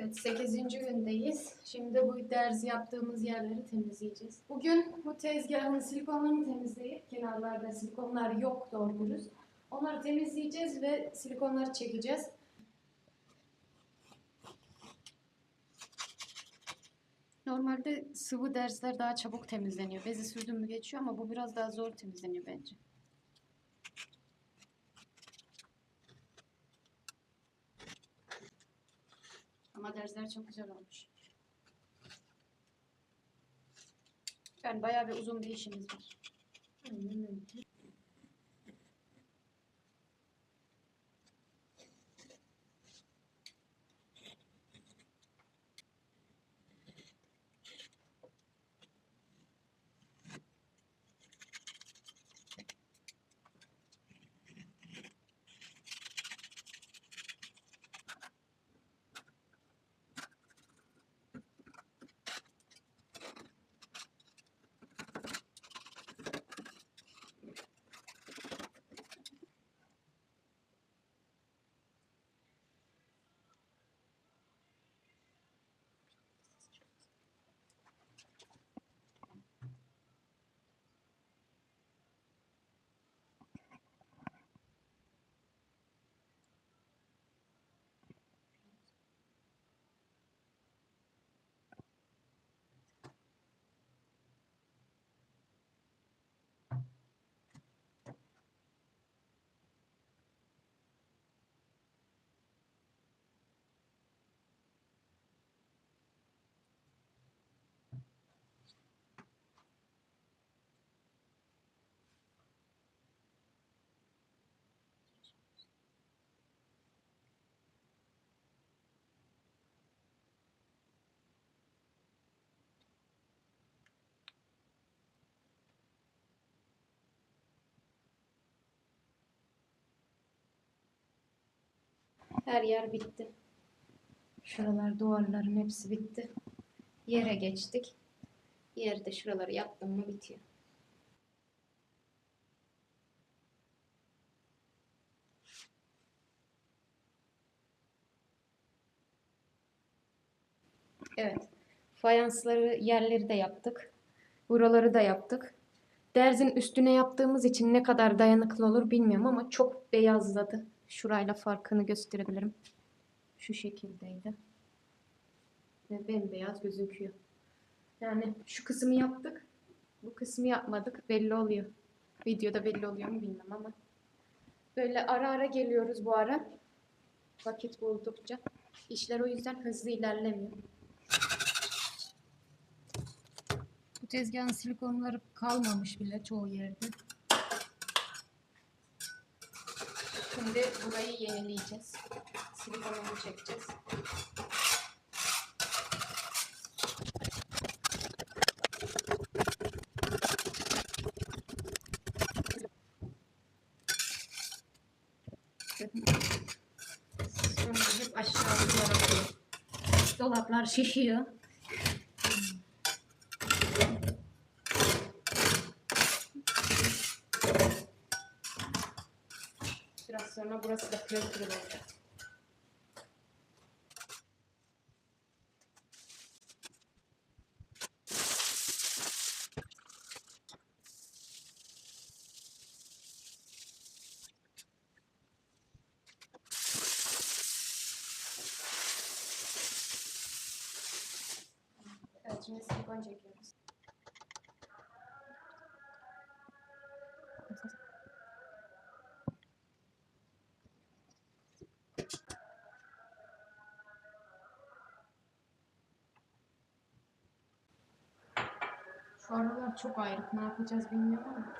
Evet 8. gündeyiz. Şimdi bu derzi yaptığımız yerleri temizleyeceğiz. Bugün bu tezgahın silikonlarını temizleyip kenarlarda silikonlar yok doğru dürüst. Onları temizleyeceğiz ve silikonları çekeceğiz. Normalde sıvı dersler daha çabuk temizleniyor. Bezi sürdüm mü geçiyor ama bu biraz daha zor temizleniyor bence. Dersler çok güzel olmuş. Yani bayağı bir uzun bir işimiz var. Aynen Her yer bitti. Şuralar duvarların hepsi bitti. Yere geçtik. Yerde şuraları yaptım mı bitiyor. Evet. Fayansları, yerleri de yaptık. Buraları da yaptık. Derzin üstüne yaptığımız için ne kadar dayanıklı olur bilmiyorum ama çok beyazladı. Şurayla farkını gösterebilirim. Şu şekildeydi. Ve bembeyaz gözüküyor. Yani şu kısmı yaptık. Bu kısmı yapmadık. Belli oluyor. Videoda belli oluyor mu bilmem ama. Böyle ara ara geliyoruz bu ara. Vakit buldukça. İşler o yüzden hızlı ilerlemiyor. Bu tezgahın silikonları kalmamış bile çoğu yerde. Şimdi burayı yenileyeceğiz. Silikonunu çekeceğiz. Sonra aşağı. Dolaplar şişiyor. Sonra burası da pırıl pırıl olacak. Evet, şimdi silikon çekiyoruz. Şu aralar çok ayrık. Ne yapacağız bilmiyorum ama.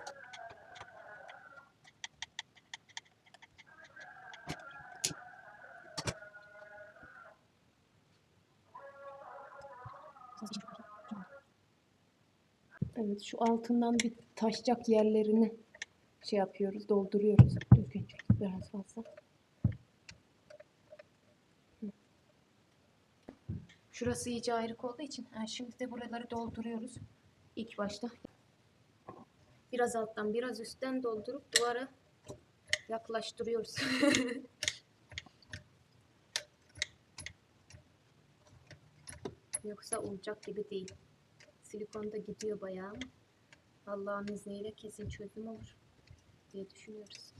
Evet şu altından bir taşacak yerlerini şey yapıyoruz, dolduruyoruz. Düzgün biraz fazla. Şurası iyice ayrık olduğu için ha, şimdi de buraları dolduruyoruz. İlk başta. Biraz alttan biraz üstten doldurup duvara yaklaştırıyoruz. Yoksa olacak gibi değil. Silikon da gidiyor bayağı Allah'ın izniyle kesin çözüm olur diye düşünüyoruz.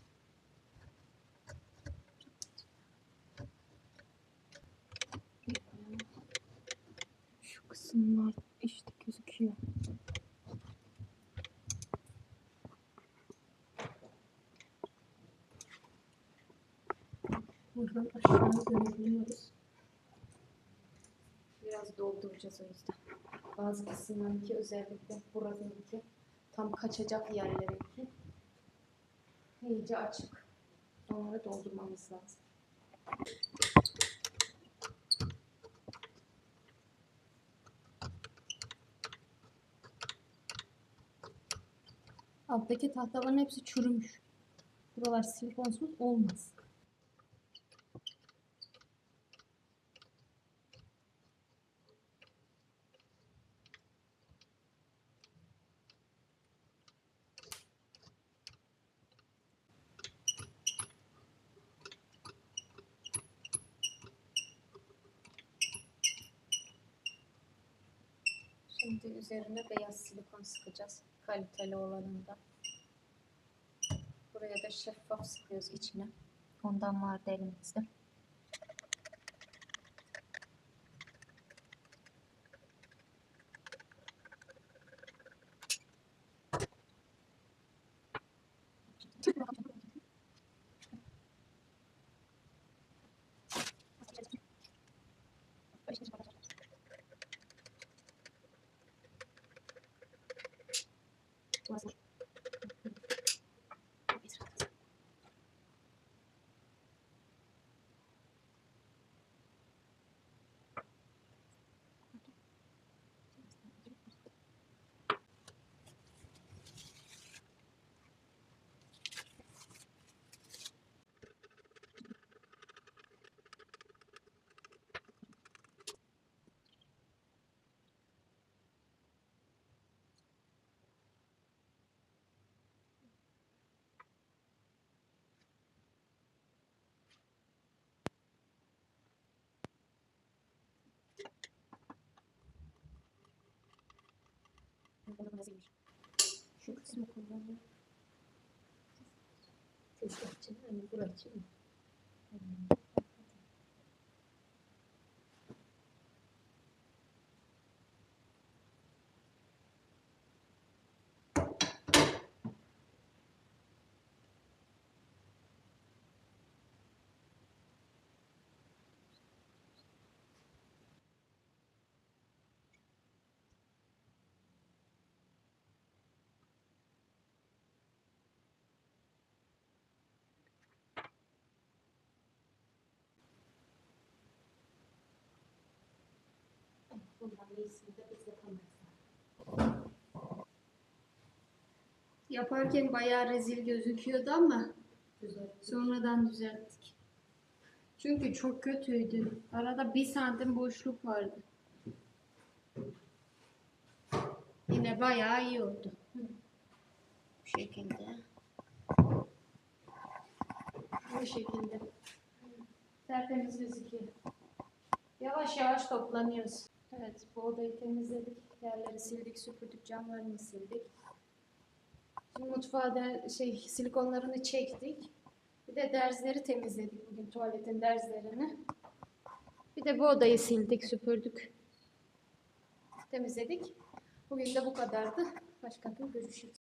Şu kısımlar işte gözüküyor. Buradan aşağı görebiliyoruz. Biraz dolduracağız o yüzden. Bazı kısımlarınki özellikle buradaki tam kaçacak yerlerinki iyice açık. Onları doldurmamız lazım. Alttaki tahtaların hepsi çürümüş. Buralar silikonsuz olmaz. Şimdi üzerine beyaz silikon sıkacağız. Kaliteli olanından. Buraya da şeffaf sıkıyoruz içine. Ondan vardı elimizde. Como assim? Şu kısmı kullanıyorum. Tezgahçı hani buracı mı? Bundan iyisini de biz yapamayız. Yaparken bayağı rezil gözüküyordu ama sonradan düzelttik. Çünkü çok kötüydü. Arada bir santim boşluk vardı. Yine bayağı iyi oldu. Bu şekilde. Bu şekilde. Tertemiz gözüküyor. Yavaş yavaş toplanıyoruz. Evet, bu odayı temizledik. Yerleri sildik, süpürdük, camlarını sildik. Şimdi mutfağa da şey silikonlarını çektik. Bir de derzleri temizledik bugün tuvaletin derzlerini. Bir de bu odayı sildik, süpürdük. Temizledik. Bugün de bu kadardı. Başka gün görüşürüz.